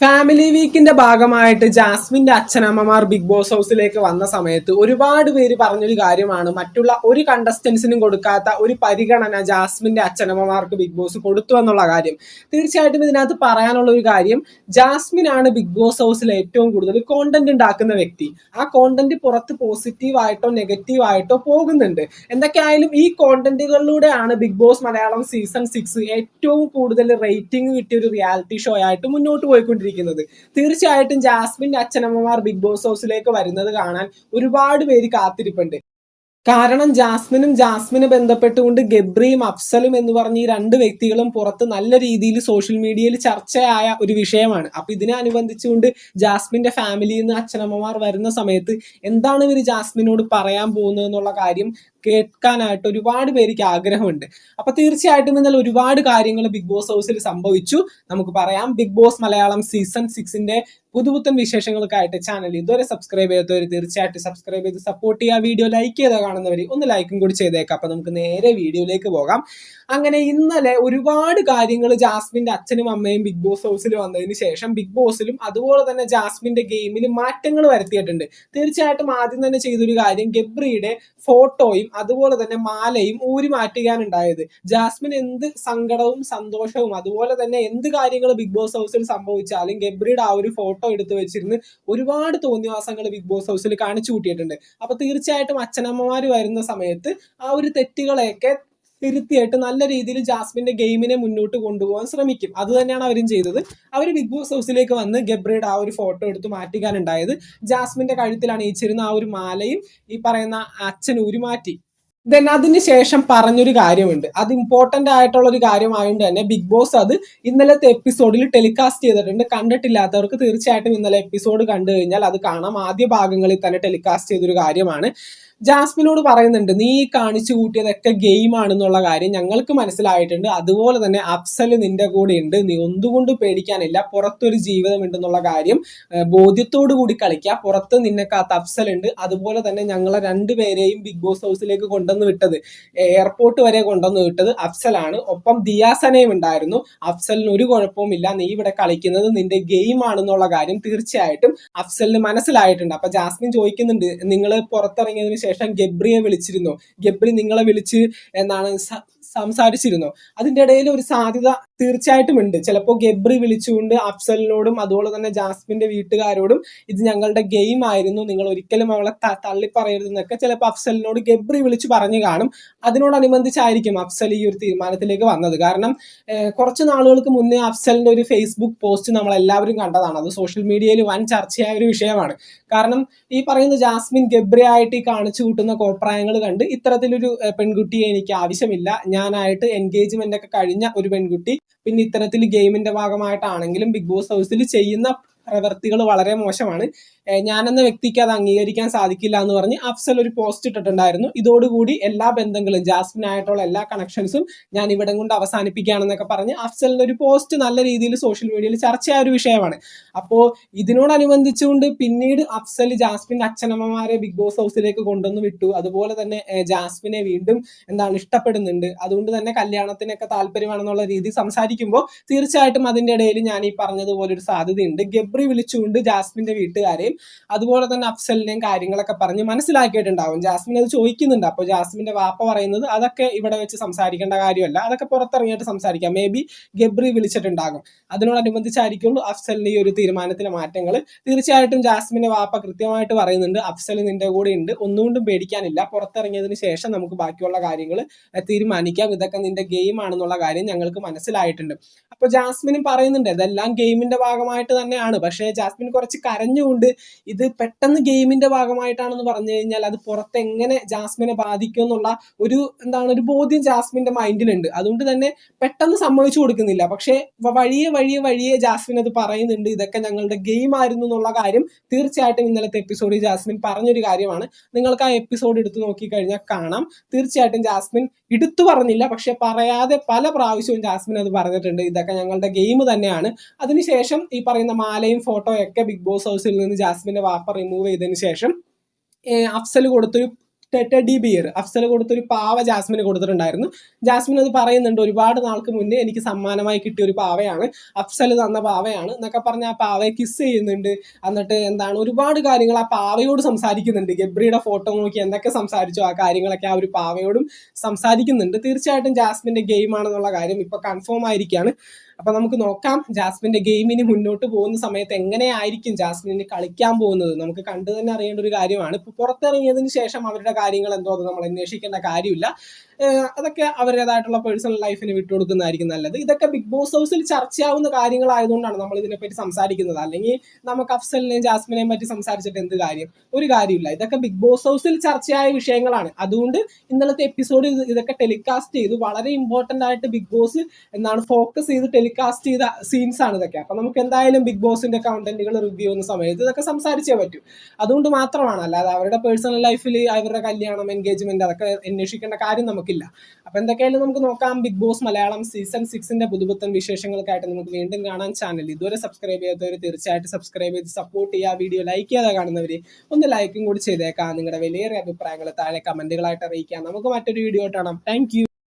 Family വീക്കിന്റെ ഭാഗമായിട്ട് ജാസ്മിന്റെ അച്ഛനമ്മമാർ ബിഗ് ബോസ് ഹൗസിലേക്ക് വന്ന സമയത്ത് ഒരുപാട് പേര് പറഞ്ഞൊരു കാര്യമാണ്. മറ്റുള്ള ഒരു കണ്ടസ്റ്റൻസിനും കൊടുക്കാത്ത ഒരു പരിഗണന ജാസ്മിന്റെ അച്ഛനമ്മമാർക്ക് ബിഗ് ബോസ് കൊടുത്തു എന്നുള്ള കാര്യം. തീർച്ചയായിട്ടും ഇതിനകത്ത് പറയാനുള്ള ഒരു കാര്യം ജാസ്മിൻ ആണ് ബിഗ് ബോസ് ഹൗസിൽ ഏറ്റവും കൂടുതൽ കോണ്ടന്റ് ഉണ്ടാക്കുന്ന വ്യക്തി. ആ കോണ്ടന്റ് പുറത്ത് പോസിറ്റീവ് ആയിട്ടോ നെഗറ്റീവ് ആയിട്ടോ പോകുന്നുണ്ട്. എന്തൊക്കെയായാലും ഈ കോണ്ടന്റുകളിലൂടെയാണ് big boss Malayalam season six ഏറ്റവും കൂടുതൽ റേറ്റിംഗ് കിട്ടിയ ഒരു റിയാലിറ്റി ഷോ ആയിട്ട് മുന്നോട്ട് പോയിക്കൊണ്ടിരിക്കുന്നത്. തീർച്ചയായിട്ടും ജാസ്മിൻ അച്ഛനമ്മമാർ ബിഗ് ബോസ് ഹൗസിലേക്ക് വരുന്നത് കാണാൻ ഒരുപാട് പേര് കാത്തിരിപ്പുണ്ട്. കാരണം ജാസ്മിനും ജാസ്മിനെ ബന്ധപ്പെട്ടുകൊണ്ട് ഗബ്രിയും അഫ്സലും എന്ന് പറഞ്ഞ ഈ രണ്ട് വ്യക്തികളും പുറത്ത് നല്ല രീതിയിൽ സോഷ്യൽ മീഡിയയിൽ ചർച്ചയായ ഒരു വിഷയമാണ്. അപ്പൊ ഇതിനെ അനുബന്ധിച്ചുകൊണ്ട് ജാസ്മിന്റെ ഫാമിലിയിൽ നിന്ന് അച്ഛനമ്മമാർ വരുന്ന സമയത്ത് എന്താണ് ഇവർ ജാസ്മിനോട് പറയാൻ പോകുന്നത് എന്നുള്ള കാര്യം കേൾക്കാനായിട്ട് ഒരുപാട് പേർക്ക് ആഗ്രഹമുണ്ട്. അപ്പൊ തീർച്ചയായിട്ടും ഇന്നലെ ഒരുപാട് കാര്യങ്ങൾ ബിഗ് ബോസ് ഹൗസിൽ സംഭവിച്ചു. നമുക്ക് പറയാം ബിഗ് ബോസ് മലയാളം സീസൺ സിക്സിന്റെ പുതുപുത്തൻ വിശേഷങ്ങൾക്കായിട്ട് ചാനൽ ഇതുവരെ സബ്സ്ക്രൈബ് ചെയ്യാത്തവർ തീർച്ചയായിട്ടും സബ്സ്ക്രൈബ് ചെയ്ത് സപ്പോർട്ട് ചെയ്യുക. വീഡിയോ ലൈക്ക് ചെയ്ത് കാണുന്നവർ ഒന്ന് ലൈക്കും കൂടി ചെയ്തേക്കാം. അപ്പൊ നമുക്ക് നേരെ വീഡിയോയിലേക്ക് പോകാം. അങ്ങനെ ഇന്നലെ ഒരുപാട് കാര്യങ്ങൾ ജാസ്മിന്റെ അച്ഛനും അമ്മയും ബിഗ് ബോസ് ഹൗസിൽ വന്നതിന് ശേഷം ബിഗ് ബോസിലും അതുപോലെ തന്നെ ജാസ്മിന്റെ ഗെയിമിലും മാറ്റങ്ങൾ വരുത്തിയിട്ടുണ്ട്. തീർച്ചയായിട്ടും ആദ്യം തന്നെ ചെയ്തൊരു കാര്യം ഗബ്രിയുടെ ഫോട്ടോയും അതുപോലെ തന്നെ മാലയും ഊരി മാറ്റുകയാണുണ്ടായത്. ജാസ്മിൻ എന്ത് സങ്കടവും സന്തോഷവും അതുപോലെ തന്നെ എന്ത് കാര്യങ്ങൾ ബിഗ് ബോസ് ഹൗസിൽ സംഭവിച്ചാലും ഗബ്രിയുടെ ആ ഒരു ഫോട്ടോ എടുത്തു വെച്ചിരുന്ന് ഒരുപാട് തോന്നിവാസങ്ങൾ ബിഗ് ബോസ് ഹൗസിൽ കാണിച്ചു കൂട്ടിയിട്ടുണ്ട് അപ്പൊ തീർച്ചയായിട്ടും അച്ഛനമ്മമാര് വരുന്ന സമയത്ത് ആ ഒരു തെറ്റുകളെയൊക്കെ തിരുത്തിയായിട്ട് നല്ല രീതിയിൽ ജാസ്മിന്റെ ഗെയിമിനെ മുന്നോട്ട് കൊണ്ടുപോകാൻ ശ്രമിക്കും. അത് തന്നെയാണ് അവരും ചെയ്തത്. അവർ ബിഗ് ബോസ് ഹൗസിലേക്ക് വന്ന് ഗബ്രയുടെ ആ ഒരു ഫോട്ടോ എടുത്ത് മാറ്റിക്കാനുണ്ടായത്. ജാസ്മിന്റെ കഴുത്തിലാണ് അണിയിച്ചിരുന്ന ആ ഒരു മാലയും ഈ പറയുന്ന അച്ഛൻ മാറ്റി ദെൻ അതിന് ശേഷം പറഞ്ഞൊരു കാര്യമുണ്ട്. അത് ഇമ്പോർട്ടന്റ് ആയിട്ടുള്ള ഒരു കാര്യമായതുകൊണ്ട് തന്നെ ബിഗ് ബോസ് അത് ഇന്നലത്തെ എപ്പിസോഡിൽ ടെലികാസ്റ്റ് ചെയ്തിട്ടുണ്ട്. കണ്ടിട്ടില്ലാത്തവർക്ക് തീർച്ചയായിട്ടും ഇന്നലെ എപ്പിസോഡ് കണ്ടു കഴിഞ്ഞാൽ അത് കാണാം. ആദ്യ ഭാഗങ്ങളിൽ തന്നെ ടെലികാസ്റ്റ് ചെയ്തൊരു കാര്യമാണ്. ജാസ്മിനോട് പറയുന്നുണ്ട് നീ കാണിച്ചു കൂട്ടിയതൊക്കെ ഗെയിം ആണെന്നുള്ള കാര്യം ഞങ്ങൾക്ക് മനസ്സിലായിട്ടുണ്ട്. അതുപോലെ തന്നെ അഫ്സൽ നിന്റെ കൂടെ ഉണ്ട്. നീ ഒന്നുകൊണ്ട് പേടിക്കാനില്ല. പുറത്തൊരു ജീവിതം ഉണ്ടെന്നുള്ള കാര്യം ബോധ്യത്തോടു കൂടി കളിക്കുക പുറത്ത് നിന്നെ കാത്ത അഫ്സൽ ഉണ്ട്. അതുപോലെ തന്നെ ഞങ്ങളെ രണ്ടുപേരെയും ബിഗ് ബോസ് ഹൗസിലേക്ക് കൊണ്ടുവന്ന് വിട്ടത്. എയർപോർട്ട് വരെ കൊണ്ടുവന്ന് വിട്ടത് അഫ്സലാണ്. ഒപ്പം ദിയാസനയും ഉണ്ടായിരുന്നു. അഫ്സലിന് ഒരു കുഴപ്പവുമില്ല നീ ഇവിടെ കളിക്കുന്നത് നിന്റെ ഗെയിം ആണെന്നുള്ള കാര്യം തീർച്ചയായിട്ടും അഫ്സലിന് മനസ്സിലായിട്ടുണ്ട്. അപ്പൊ ജാസ്മിൻ ചോദിക്കുന്നുണ്ട് നിങ്ങൾ പുറത്തിറങ്ങിയതിന് ഗബ്രിയെ വിളിച്ചിരുന്നു. ഗബ്രി നിങ്ങളെ വിളിച്ച് എന്നാണ് സംസാരിച്ചിരുന്നു. അതിന്റെ ഇടയിൽ ഒരു സാധ്യത തീർച്ചയായിട്ടും ഉണ്ട്. ചിലപ്പോൾ ഗബ്രി വിളിച്ചുകൊണ്ട് അഫ്സലിനോടും അതുപോലെ തന്നെ ജാസ്മിന്റെ വീട്ടുകാരോടും ഇത് ഞങ്ങളുടെ ഗെയിം ആയിരുന്നു. നിങ്ങൾ ഒരിക്കലും അവളെ തള്ളിപ്പറയരുത് തള്ളിപ്പറയരുതെന്നൊക്കെ ചിലപ്പോൾ അഫ്സലിനോട് ഗബ്രി വിളിച്ചു പറഞ്ഞു കാണും. അതിനോടനുബന്ധിച്ചായിരിക്കും അഫ്സൽ ഈ ഒരു തീരുമാനത്തിലേക്ക് വന്നത്. കാരണം കുറച്ച് നാളുകൾക്ക് മുന്നേ അഫ്സലിന്റെ ഒരു ഫേസ്ബുക്ക് പോസ്റ്റ് നമ്മൾ എല്ലാവരും കണ്ടതാണ്. അത് സോഷ്യൽ മീഡിയയിൽ വൻ ചർച്ചയായ ഒരു വിഷയമാണ്. കാരണം ഈ പറയുന്ന ജാസ്മിൻ ഗബ്രി ആയിട്ട് ഈ കാണിച്ചു കൂട്ടുന്ന കോപ്രായങ്ങൾ കണ്ട് ഇത്തരത്തിലൊരു പെൺകുട്ടിയെ എനിക്ക് ആവശ്യമില്ല. ഞാനായിട്ട് എൻഗേജ്മെന്റ് ഒക്കെ കഴിഞ്ഞ ഒരു പെൺകുട്ടി പിന്നെ ഇത്തരത്തിൽ ഗെയിമിന്റെ ഭാഗമായിട്ടാണെങ്കിലും ബിഗ് ബോസ് ഹൗസിൽ ചെയ്യുന്ന പ്രവർത്തികൾ വളരെ മോശമാണ്. ഞാനെന്ന വ്യക്തിക്ക് അത് അംഗീകരിക്കാൻ സാധിക്കില്ല എന്ന് പറഞ്ഞ് അഫ്സൽ ഒരു പോസ്റ്റ് ഇട്ടിട്ടുണ്ടായിരുന്നു. ഇതോടുകൂടി എല്ലാ ബന്ധങ്ങളും ജാസ്മിൻ ആയിട്ടുള്ള എല്ലാ കണക്ഷൻസും ഞാൻ ഇവിടം കൊണ്ട് അവസാനിപ്പിക്കുകയാണെന്നൊക്കെ പറഞ്ഞ് അഫ്സലിന്റെ ഒരു പോസ്റ്റ് നല്ല രീതിയിൽ സോഷ്യൽ മീഡിയയിൽ ചർച്ചയായ ഒരു വിഷയമാണ്. അപ്പോൾ ഇതിനോടനുബന്ധിച്ചുകൊണ്ട് പിന്നീട് അഫ്സൽ ജാസ്മിന്റെ അച്ഛനമ്മമാരെ ബിഗ് ബോസ് ഹൗസിലേക്ക് കൊണ്ടുവന്ന് വിട്ടു. അതുപോലെ തന്നെ ജാസ്മിനെ വീണ്ടും എന്താണ് ഇഷ്ടപ്പെടുന്നുണ്ട്. അതുകൊണ്ട് തന്നെ കല്യാണത്തിനൊക്കെ താല്പര്യമാണെന്നുള്ള രീതി സംസാരിക്കുമ്പോൾ തീർച്ചയായിട്ടും അതിന്റെ ഇടയിൽ ഞാൻ ഈ പറഞ്ഞതുപോലെ ഒരു സാധ്യതയുണ്ട്. ഗബ്രി വിളിച്ചുകൊണ്ട് ജാസ്മിന്റെ വീട്ടുകാരെയും അതുപോലെ തന്നെ അഫ്സലിനെയും കാര്യങ്ങളൊക്കെ പറഞ്ഞ് മനസ്സിലാക്കിയിട്ടുണ്ടാവും. ജാസ്മിൻ അത് ചോദിക്കുന്നുണ്ട്. അപ്പോൾ ജാസ്മിന്റെ വാപ്പ പറയുന്നത് അതൊക്കെ ഇവിടെ വെച്ച് സംസാരിക്കേണ്ട കാര്യമല്ല. അതൊക്കെ പുറത്തിറങ്ങിയിട്ട് സംസാരിക്കാം. മേ ബി ഗബ്രി വിളിച്ചിട്ടുണ്ടാകും. അതിനോടനുബന്ധിച്ചായിരിക്കുള്ളൂ അഫ്സലിന്റെ ഈ ഒരു തീരുമാനത്തിലെ മാറ്റങ്ങൾ തീർച്ചയായിട്ടും ജാസ്മിന്റെ വാപ്പ കൃത്യമായിട്ട് പറയുന്നുണ്ട്. അഫ്സൽ നിന്റെ കൂടെ ഉണ്ട്. ഒന്നുകൊണ്ടും പേടിക്കാനില്ല. പുറത്തിറങ്ങിയതിന് ശേഷം നമുക്ക് ബാക്കിയുള്ള കാര്യങ്ങൾ തീരുമാനിക്കാം. ഇതൊക്കെ നിന്റെ ഗെയിം ആണെന്നുള്ള കാര്യം ഞങ്ങൾക്ക് മനസ്സിലായിട്ടുണ്ട്. അപ്പൊ ജാസ്മിനും പറയുന്നുണ്ട്. ഇതെല്ലാം ഗെയിമിന്റെ ഭാഗമായിട്ട് തന്നെയാണ്. പക്ഷേ ജാസ്മിൻ കുറച്ച് കരഞ്ഞുകൊണ്ട് ഇത് പെട്ടെന്ന് ഗെയിമിന്റെ ഭാഗമായിട്ടാണെന്ന് പറഞ്ഞു കഴിഞ്ഞാൽ അത് പുറത്ത് എങ്ങനെ ജാസ്മിനെ ബാധിക്കും എന്നുള്ള ഒരു എന്താണ് ഒരു ബോധ്യം ജാസ്മിന്റെ മൈൻഡിലുണ്ട്. അതുകൊണ്ട് തന്നെ പെട്ടെന്ന് സമ്മതിച്ചു കൊടുക്കുന്നില്ല. പക്ഷേ വഴിയെ വഴിയെ വഴിയെ ജാസ്മിൻ അത് പറയുന്നുണ്ട്. ഇതൊക്കെ ഞങ്ങളുടെ ഗെയിം ആയിരുന്നു എന്നുള്ള കാര്യം തീർച്ചയായിട്ടും ഇന്നലത്തെ എപ്പിസോഡിൽ ജാസ്മിൻ പറഞ്ഞൊരു കാര്യമാണ്. നിങ്ങൾക്ക് ആ എപ്പിസോഡ് എടുത്തു നോക്കിക്കഴിഞ്ഞാൽ കാണാം. തീർച്ചയായിട്ടും ജാസ്മിൻ എടുത്തു പറഞ്ഞില്ല. പക്ഷെ പറയാതെ പല പ്രാവശ്യവും ജാസ്മിൻ അത് പറഞ്ഞിട്ടുണ്ട്. ഇതൊക്കെ ഞങ്ങളുടെ ഗെയിം തന്നെയാണ്. അതിനുശേഷം ഈ പറയുന്ന മാലയും ഫോട്ടോയും ഫോട്ടോയൊക്കെ ബിഗ് ബോസ് ഹൗസിൽ നിന്ന് ജാസ്മിന്റെ വാപ്പ റിമൂവ് ചെയ്തതിന് ശേഷം അഫ്സൽ കൊടുത്തൊരു ടെഡി ബിയർ അഫ്സൽ കൊടുത്തൊരു പാവ ജാസ്മിന് കൊടുത്തിട്ടുണ്ടായിരുന്നു. ജാസ്മിൻ അത് പറയുന്നുണ്ട് ഒരുപാട് നാൾക്ക് മുന്നേ എനിക്ക് സമ്മാനമായി കിട്ടിയ ഒരു പാവയാണ്. അഫ്സൽ തന്ന പാവയാണ് എന്നൊക്കെ പറഞ്ഞ് ആ പാവയെ കിസ് ചെയ്യുന്നുണ്ട്. എന്നിട്ട് എന്താണ് ഒരുപാട് കാര്യങ്ങൾ ആ പാവയോട് സംസാരിക്കുന്നുണ്ട്. ഗബ്രിയുടെ ഫോട്ടോ നോക്കി എന്തൊക്കെ സംസാരിച്ചോ ആ കാര്യങ്ങളൊക്കെ ആ ഒരു പാവയോടും സംസാരിക്കുന്നുണ്ട്. തീർച്ചയായിട്ടും ജാസ്മിന്റെ ഗെയിം ആണെന്നുള്ള കാര്യം ഇപ്പൊ കൺഫേം ആയിരിക്കുകയാണ് അപ്പൊ നമുക്ക് നോക്കാം ജാസ്മിന്റെ ഗെയിമിന് മുന്നോട്ട് പോകുന്ന സമയത്ത് എങ്ങനെയായിരിക്കും ജാസ്മിന് കളിക്കാൻ പോകുന്നത്? നമുക്ക് കണ്ടു തന്നെ അറിയേണ്ട ഒരു കാര്യമാണ്. ഇപ്പൊ പുറത്തിറങ്ങിയതിന് ശേഷം അവരുടെ കാര്യങ്ങൾ എന്തോ അത് നമ്മൾ അന്വേഷിക്കേണ്ട കാര്യമില്ല. അതൊക്കെ അവരുടേതായിട്ടുള്ള പേഴ്സണൽ ലൈഫിന് വിട്ടുകൊടുക്കുന്നതായിരിക്കും നല്ലത്. ഇതൊക്കെ ബിഗ് ബോസ് ഹൗസിൽ ചർച്ചയാവുന്ന കാര്യങ്ങളായതുകൊണ്ടാണ് നമ്മൾ ഇതിനെപ്പറ്റി സംസാരിക്കുന്നത്. അല്ലെങ്കിൽ നമുക്ക് അഫ്സലിനെയും ജാസ്മിനെയും പറ്റി സംസാരിച്ചിട്ട് എന്ത് കാര്യം? ഒരു കാര്യമില്ല. ഇതൊക്കെ ബിഗ് ബോസ് ഹൗസിൽ ചർച്ചയായ വിഷയങ്ങളാണ്. അതുകൊണ്ട് ഇന്നലത്തെ എപ്പിസോഡ് ഇതൊക്കെ ടെലികാസ്റ്റ് ചെയ്തു. വളരെ ഇമ്പോർട്ടന്റ് ആയിട്ട് ബിഗ് ബോസ് എന്താണ് ഫോക്കസ് ചെയ്ത് ടെലികാസ്റ്റ് ചെയ്ത സീൻസ് ആണ് ഇതൊക്കെ. അപ്പൊ നമുക്ക് എന്തായാലും ബിഗ് ബോസിന്റെ കണ്ടന്റുകൾ റിവ്യൂ ചെയ്യുന്ന സമയത്ത് ഇതൊക്കെ സംസാരിച്ചേ പറ്റൂ. അതുകൊണ്ട് മാത്രമാണ്. അല്ലാതെ അവരുടെ പേഴ്സണൽ ലൈഫിൽ അവരുടെ കല്യാണം എൻഗേജ്മെന്റ് അതൊക്കെ അന്വേഷിക്കേണ്ട കാര്യം നമുക്കില്ല. അപ്പൊ എന്തൊക്കെയായാലും നമുക്ക് നോക്കാം. ബിഗ് ബോസ് മലയാളം സീസൺ സിക്സിന്റെ പുതുപുത്തൻ വിശേഷങ്ങൾക്കായിട്ട് നമുക്ക് വീണ്ടും കാണാൻ ചാനൽ ഇതുവരെ സബ്സ്ക്രൈബ് ചെയ്യാത്തവർ തീർച്ചയായിട്ടും സബ്സ്ക്രൈബ് ചെയ്ത് സപ്പോർട്ട് ചെയ്യുക. വീഡിയോ ലൈക്ക് ചെയ്യാതെ കാണുന്നവര് ഒന്ന് ലൈക്കും കൂടി ചെയ്തേക്കാം. നിങ്ങളുടെ വലിയ അഭിപ്രായങ്ങൾ താഴെ കമന്റുകളായിട്ട് അറിയിക്കാം. നമുക്ക് മറ്റൊരു വീഡിയോ കാണാം. താങ്ക്